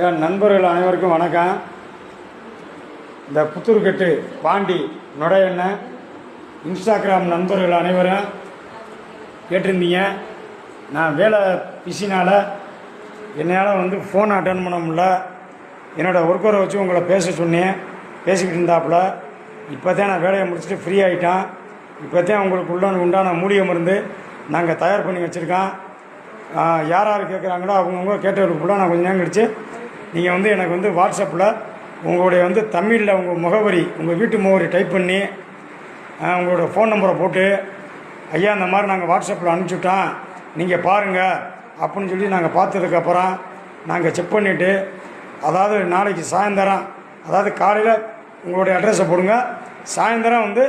என் நண்பர்கள் அனைவருக்கும் வணக்கம். இந்த புத்தூர்கட்டு பாண்டி நுழையண்ண இன்ஸ்டாகிராம் நண்பர்கள் அனைவரும் கேட்டிருந்தீங்க. நான் வேலை பிஸினால் என்னால் வந்து ஃபோன் அட்டன் பண்ண முடில என்னோடய ஒர்க்கரை வச்சு உங்களை பேச சொன்னேன். பேசிக்கிட்டு இருந்தாப்புல. இப்போ தான் நான் வேலையை முடிச்சுட்டு ஃப்ரீ ஆகிட்டேன் இப்போ தான் உங்களுக்கு உள்ள உண்டான மூலிகை மருந்து நாங்கள் தயார் பண்ணி வச்சுருக்கோம். யார் யார் கேட்குறாங்களோ அவங்கவுங்க கேட்டவருக்கு கூட நான் கொஞ்சம் நேரம் கழிச்சு நீங்கள் வந்து எனக்கு வந்து வாட்ஸ்அப்பில் உங்களுடைய வந்து தமிழில் உங்கள் முகவரி உங்கள் வீட்டு முகவரி டைப் பண்ணி உங்களோட ஃபோன் நம்பரை போட்டு ஐயா இந்த மாதிரி நாங்கள் வாட்ஸ்அப்பில் அனுப்பிச்சுட்டோம். நீங்கள் பாருங்கள் அப்படின்னு சொல்லி நாங்கள் பார்த்ததுக்கப்புறம் நாங்கள் செக் பண்ணிவிட்டு அதாவது நாளைக்கு சாயந்தரம் அதாவது காலையில் உங்களுடைய அட்ரஸை போடுங்க. சாயந்தரம் வந்து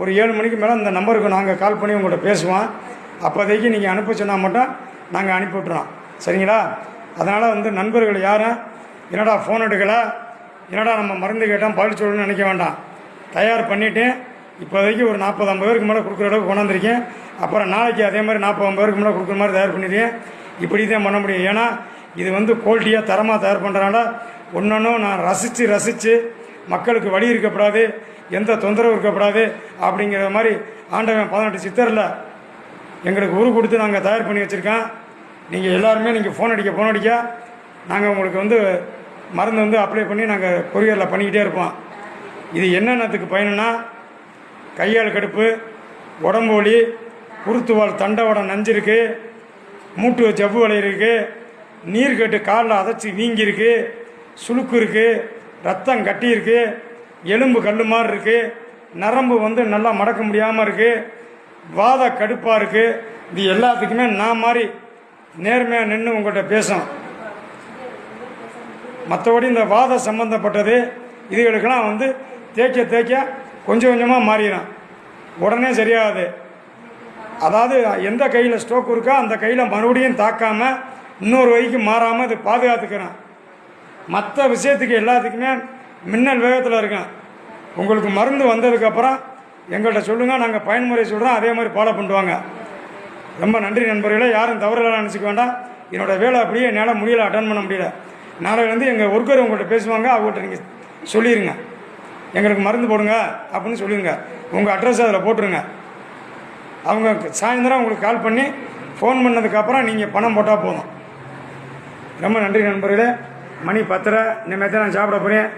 ஒரு ஏழு மணிக்கு மேலே இந்த நம்பருக்கு நாங்கள் கால் பண்ணி உங்கள்கிட்ட பேசுவோம். அப்போதைக்கு நீங்கள் அனுப்ப சொன்னால் மட்டும் நாங்கள் அனுப்பிவிட்றோம் சரிங்களா? அதனால் வந்து நண்பர்கள் யாரும் என்னடா ஃபோன் எடுக்கலை? என்னடா நம்ம மருந்து கேட்டால் பதில் சொல்லணும்னு நினைக்க வேண்டாம். தயார் பண்ணிவிட்டு இப்போதைக்கு ஒரு நாற்பது ஐம்பது பேருக்கு மேலே கொடுக்குற அளவுக்கு கொண்டாந்துருக்கேன் அப்புறம் நாளைக்கு அதே மாதிரி நாற்பது ஐம்பது பேருக்கு மேலே கொடுக்குற மாதிரி தயார் பண்ணிடுறேன் இப்படி தான் பண்ண முடியும். ஏன்னா இது வந்து குவாலிட்டியாக தரமாக தயார் பண்ணுறனால ஒன்றொன்றும் நான் ரசித்து ரசித்து மக்களுக்கு வழி இருக்கக்கூடாது எந்த தொந்தரவு இருக்கக்கூடாது அப்படிங்கிற மாதிரி ஆண்டவன் பதினெட்டு சித்தரில் எங்களுக்கு உரு கொடுத்து நாங்கள் தயார் பண்ணி வச்சுருக்கோம். நீங்கள் எல்லாருமே நீங்கள் ஃபோன் அடிக்க ஃபோன் அடிக்க. நாங்கள் உங்களுக்கு வந்து மருந்து வந்து அப்ளை பண்ணி நாங்கள் கொரியரில் பண்ணிக்கிட்டே இருப்போம். இது என்னென்னத்துக்கு பயனுன்னா கையால் கடுப்பு உடம்பு வலி குருத்துவால் தண்டவடம் நஞ்சிருக்கு மூட்டு ஜவ்வு வலை இருக்கு நீர் கட்டு காலில் அதைச்சி வீங்கியிருக்கு சுளுக்கு இருக்குது ரத்தம் கட்டியிருக்கு எலும்பு கல் மாதிரி இருக்குது நரம்பு வந்து நல்லா மடக்க முடியாமல் இருக்குது வாத கடுப்பாக இருக்குது இது எல்லாத்துக்குமே நான் மாதிரி நேர்மையாக நின்று உங்கள்கிட்ட பேசும் மற்றபடி இந்த வாத சம்பந்தப்பட்டது இதுகளுக்கெல்லாம் வந்து தேய்க்க தேய்க்க கொஞ்சம் கொஞ்சமாக மாறிடும். உடனே சரியாகாது அதாவது எந்த கையில் ஸ்ட்ரோக் இருக்கோ அந்த கையில் மறுபடியும் தாக்காமல் இன்னொரு வழிக்கு மாறாமல் இது பாதுகாத்துக்கிறேன் மற்ற விஷயத்துக்கு எல்லாத்துக்குமே மின்னல் வேகத்தில் இருக்கேன் உங்களுக்கு மருந்து வந்ததுக்கப்புறம் எங்கள்கிட்ட சொல்லுங்கள் நாங்கள் பயன்முறை சொல்கிறோம் அதே மாதிரி ஃபாலோ பண்ணுவாங்க ரொம்ப நன்றி நண்பர்களே யாரும் தவறுதலாக நினச்சிக்க வேண்டாம். என்னோடய வேலை அப்படியே என்னால் முடியலை அட்டன் பண்ண முடியல. நாளையிலேருந்து எங்கள் ஒர்க்கர் உங்கள்கிட்ட பேசுவாங்க அவங்கள்ட்ட நீங்கள் சொல்லிடுங்க எங்களுக்கு மருந்து போடுங்க அப்படின்னு சொல்லிடுங்க உங்கள் அட்ரஸ் அதில் போட்டுருங்க. அவங்க சாயந்தரம் உங்களுக்கு கால் பண்ணி ஃபோன் பண்ணதுக்கப்புறம் நீங்கள் பணம் போட்டால் போதும். ரொம்ப நன்றி நண்பர்களே. மணி பத்தரை இனிமேல் தான் நான் சாப்பிட போகிறேன்